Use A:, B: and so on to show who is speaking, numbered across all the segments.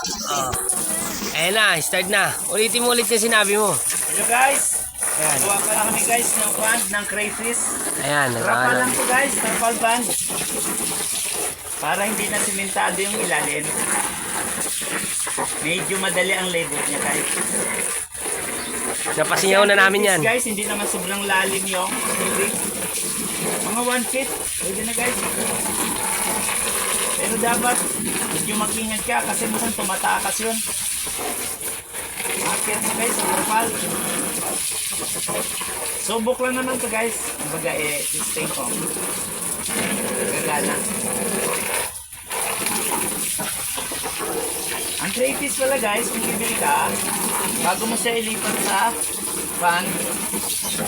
A: Oh. Ayan na, start na. Ulitin mo ulit yung sinabi mo.
B: Hello guys.
A: Ayan.
B: Gawa pala kami guys ng band ng crayfish.
A: Ayan,
B: Rapa
A: nakaano.
B: lang to guys, trapal band. Para hindi na simentado yung ilalim. Medyo madali ang labor niya guys.
A: Napasingaw na namin yan.
B: Guys, hindi naman sobrang lalim yung tubig. Mga 1 feet, pwede na guys. Pero dapat medyo mag-ingat ka kasi mukhang tumatakas yun. Akit mo guys, ang kapal. Subok lang naman to guys. Kumbaga eh, stay calm. Gagana. Ang crayfish pala guys, kung bibili ka, bago mo siya ilipat sa pan,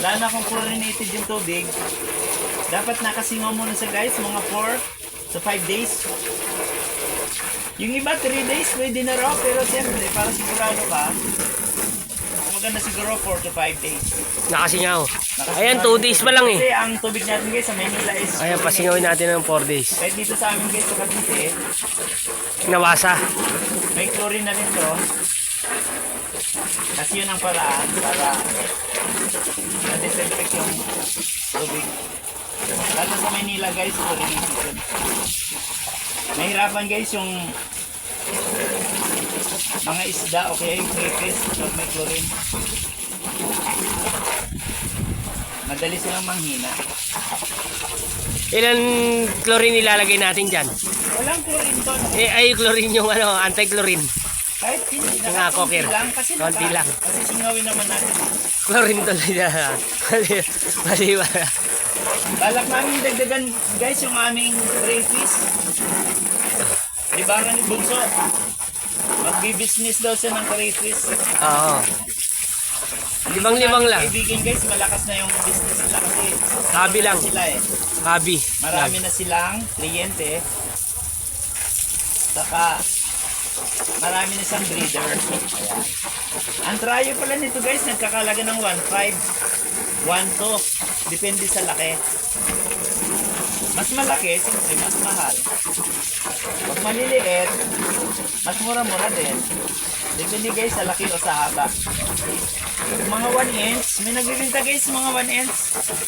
B: lalo na kung chlorinated yung tubig, dapat nakasingaw muna sa guys, mga 4 to 5 days. Yung iba 3 days, pwede na raw, pero siyempre, para sigurado ka, maganda siguro 4 to 5 days.
A: Nakasingaw.
B: Nakasigurado
A: Ayan, 2 days pa lang eh.
B: Kasi ang tubig natin guys sa Manila is
A: Ayan, pasingawin natin ng 4 days.
B: kahit dito sa amin guys sa Cavite,
A: Nawasa.
B: may chlorine na rin to. Kasi yun ang paraan para ma-disinfect yung tubig. Lalo sa Manila guys, chlorinated yun. Mahirapan guys yung mga isda, okay, crayfish, pag may chlorine. Madali silang manghina.
A: Ilan chlorine ilalagay natin dyan?
B: Walang chlorine doon.
A: Eh, ay, chlorine yung ano, anti-chlorine.
B: Kahit hindi
A: Nga,
B: naka-
A: cocker.
B: lang kasi
A: Konti lang.
B: Kasi singawin naman natin.
A: Chlorine tuloy na. Mali, mali ba?
B: Balak namin dagdagan guys yung aming crayfish. Libangan ni Bunso. Magbi-business daw siya ng crayfish.
A: Oo. Libang-libang lang.
B: Kaibigan guys, malakas na yung business nila kasi
A: Hobby lang.
B: sila eh.
A: Hobby.
B: Marami na silang kliyente. Saka marami na siyang breeder. Ayan. Ang tryo pala nito guys, nagkakalaga ng 1.5, 1.2. Depende sa laki. Mas malaki, siyempre mas mahal. Pag maliliit, mas mura-mura din. Depende guys sa laki o sa haba. Mga 1 inch, may nagbibinta guys mga 1 inch,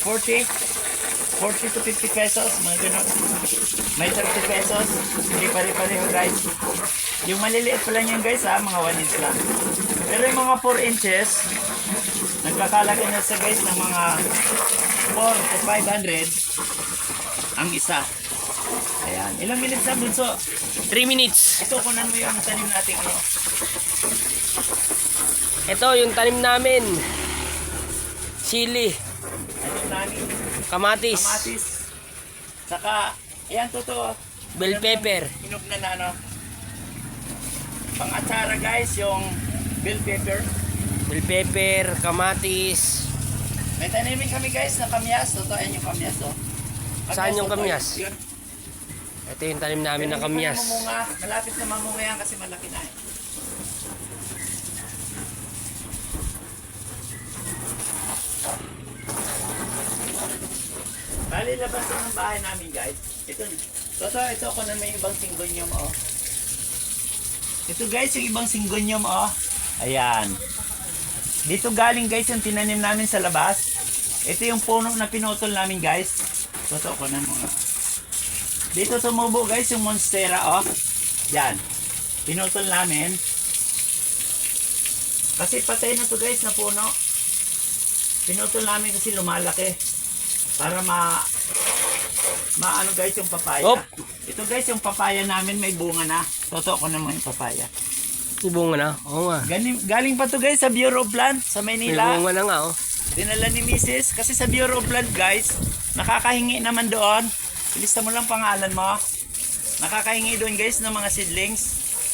B: 40, 40 to 50 pesos, mga ganun. May 30 pesos, hindi pare-pareho guys. Yung maliliit pa lang yan guys ha, mga 1 inch lang. Pero yung mga 4 inches, nagkakalaga na sa guys ng mga 4 to 500 ang isa. Ayan. Ilang minutes na bunso?
A: 3 minutes.
B: Ito, kunan mo yung tanim natin ano.
A: Ito, yung tanim namin. Sili.
B: Ano namin?
A: Kamatis.
B: Kamatis. Saka, ayan totoo.
A: Bell pepper.
B: Hinog na na ano. Pang-atsara guys, yung bell pepper.
A: Bell pepper, kamatis.
B: May tanimin kami guys na kamyas. Totoo, ayan yung kamyas oh.
A: Saan yung
B: totoo,
A: kamyas? Ito yung tanim namin
B: pa
A: kamyas.
B: Malapit na mamunga yan kasi malaki na eh. Bali, labas ng bahay namin guys. Ito, toto, ito ako na may ibang singgonyom oh. Ito guys, yung ibang singgonyom oh. Ayan. Dito galing guys yung tinanim namin sa labas. Ito yung puno na pinutol namin guys. Toto ko na mga. Dito tumubo guys yung monstera oh. Yan. Pinutol namin. Kasi patay na to guys na puno. Pinutol namin kasi lumalaki. Para ma maano guys yung papaya.
A: Op!
B: Ito guys yung papaya namin may bunga na. Toto ko naman yung papaya.
A: May bunga na. Oo nga.
B: Galing, galing pa to guys sa Bureau of Plant sa
A: May
B: Maynila.
A: bunga na nga oh.
B: Dinala ni Mrs. Kasi sa Bureau of Plant guys, nakakahingi naman doon. Ilista mo lang pangalan mo. Nakakahingi doon guys ng mga seedlings.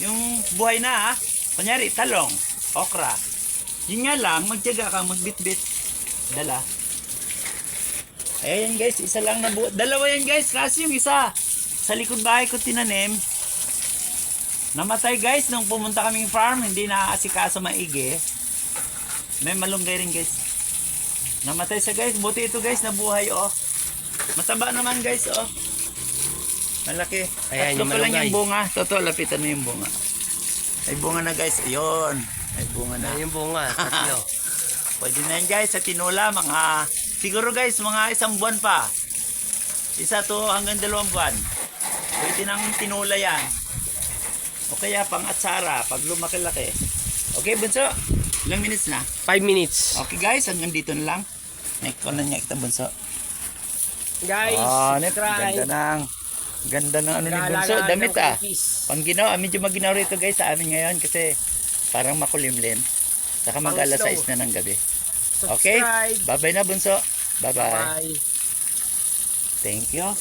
B: Yung buhay na ha. Kunyari, talong, okra. Yun nga lang, magtiyaga kang magbitbit. Dala. Ayan guys, isa lang na buo. Dalawa yan guys, kasi yung isa sa likod bahay ko tinanim. Namatay guys nung pumunta kaming farm, hindi na asikaso maigi. May malunggay rin guys. Namatay sa guys. Buti ito guys, nabuhay oh. Mataba naman guys oh. Malaki.
A: Ayan,
B: Tatlo
A: yung
B: pa lang
A: malunggay.
B: yung bunga. Totoo, lapitan mo yung bunga. May bunga na guys. Ayun. May bunga na.
A: Ayan yung bunga. Tatlo.
B: Pwede na yan guys sa tinula. Mga, siguro guys, mga isang buwan pa. Isa to hanggang dalawang buwan. Pwede nang tinula yan. O kaya pang atsara pag lumaki-laki. Okay, bunso? Ilang minutes na?
A: Five minutes.
B: Okay guys, hanggang dito na lang. Next ko na niya kita bunso.
A: Guys,
B: Ah, net,
A: try.
B: ganda ng ganda ng ano ni bunso, damit ah. Pang ginawa, medyo maginaw rito guys sa amin ngayon kasi parang makulimlim. Saka mag alas
A: slow.
B: 6 na ng gabi. Okay? Bye-bye na bunso. Bye-bye.
A: Bye.
B: Thank you.